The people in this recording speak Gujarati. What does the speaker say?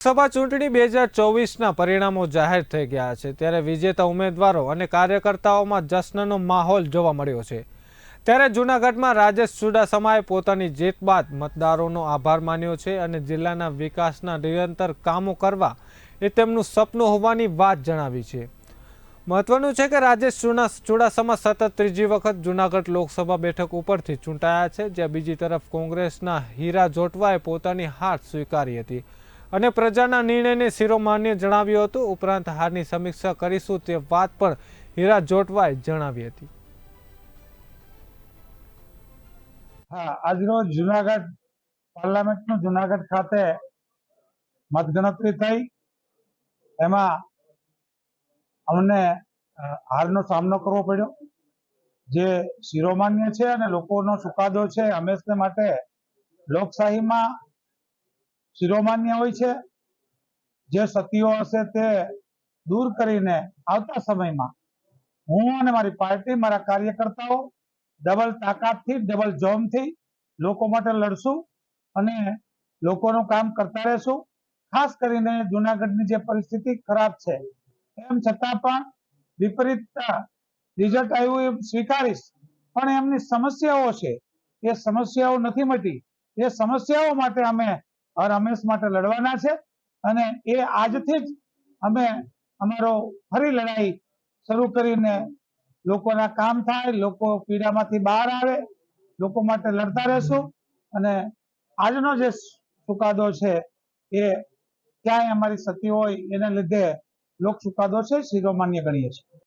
લોકસભા ચૂંટણી બે હજાર ચોવીસના પરિણામો જાહેર થઈ ગયા છે. ત્યારે વિજેતા ઉમેદવારો અને કાર્યકર્તાઓમાં જશ્નનો માહોલ જોવા મળ્યો છે. ત્યારે જૂનાગઢમાં રાજેશ ચુડાસમાએ પોતાની જીત બાદ મતદારોનો આભાર માન્યો છે અને જિલ્લાના વિકાસના નિરંતર કામો કરવા એ તેમનું સપનું હોવાની વાત જણાવી છે. મહત્વનું છે કે રાજેશ ચુડાસમા સતત ત્રીજી વખત જૂનાગઢ લોકસભા બેઠક ઉપરથી ચૂંટાયા છે, જ્યાં બીજી તરફ કોંગ્રેસના હીરા જોટવાએ પોતાની હાર સ્વીકારી હતી. અને પ્રજાના નિર્ણયને શિરોમાન્ય જણાવ્યું હતું. ઉપરાંત હારની સમીક્ષા કરીશું તે વાત પણ હીરા જોટવાએ જણાવી હતી. હા આજરોજ જુનાગઢ પાર્લામેન્ટનું જુનાગઢ ખાતે મતગણતરી થઈ. એમાં અમને હારનો સામનો કરવો પડ્યો. જે શિરોમાન્ય છે અને લોકોનો ચુકાદો છે હંમેશને માટે લોકશાહીમાં શિરોમાન્ય હોય છે. જે સતીઓ હશે તે દૂર કરીને આવતા સમયમાં હું અને મારી પાર્ટી, મારા કાર્યકર્તાઓ ડબલ તાકાતથી, ડબલ જોમથી લોકો માટે લડશું અને લોકોનું કામ કરતા રહેશું. ખાસ કરીને જુનાગઢની જે પરિસ્થિતિ ખરાબ છે, એમ છતાં પણ વિપરીતતા રિઝલ્ટ આવ્યું એ સ્વીકારીશ. પણ એમની સમસ્યાઓ છે, એ સમસ્યાઓ નથી મટી. એ સમસ્યાઓ માટે અમે હર હંમેશ માટે લડવાના છે. અને એ આજથી જ અમે અમારો ફરી લડાઈ શરૂ કરીને લોકોના કામ થાય, લોકો પીડામાંથી બહાર આવે, લોકો માટે લડતા રહેશું. અને આજનો જે ચુકાદો છે એ ક્યાંય અમારી સતી હોય એના લીધે લોક ચુકાદો છે શિરોમાન્ય ગણીએ છીએ.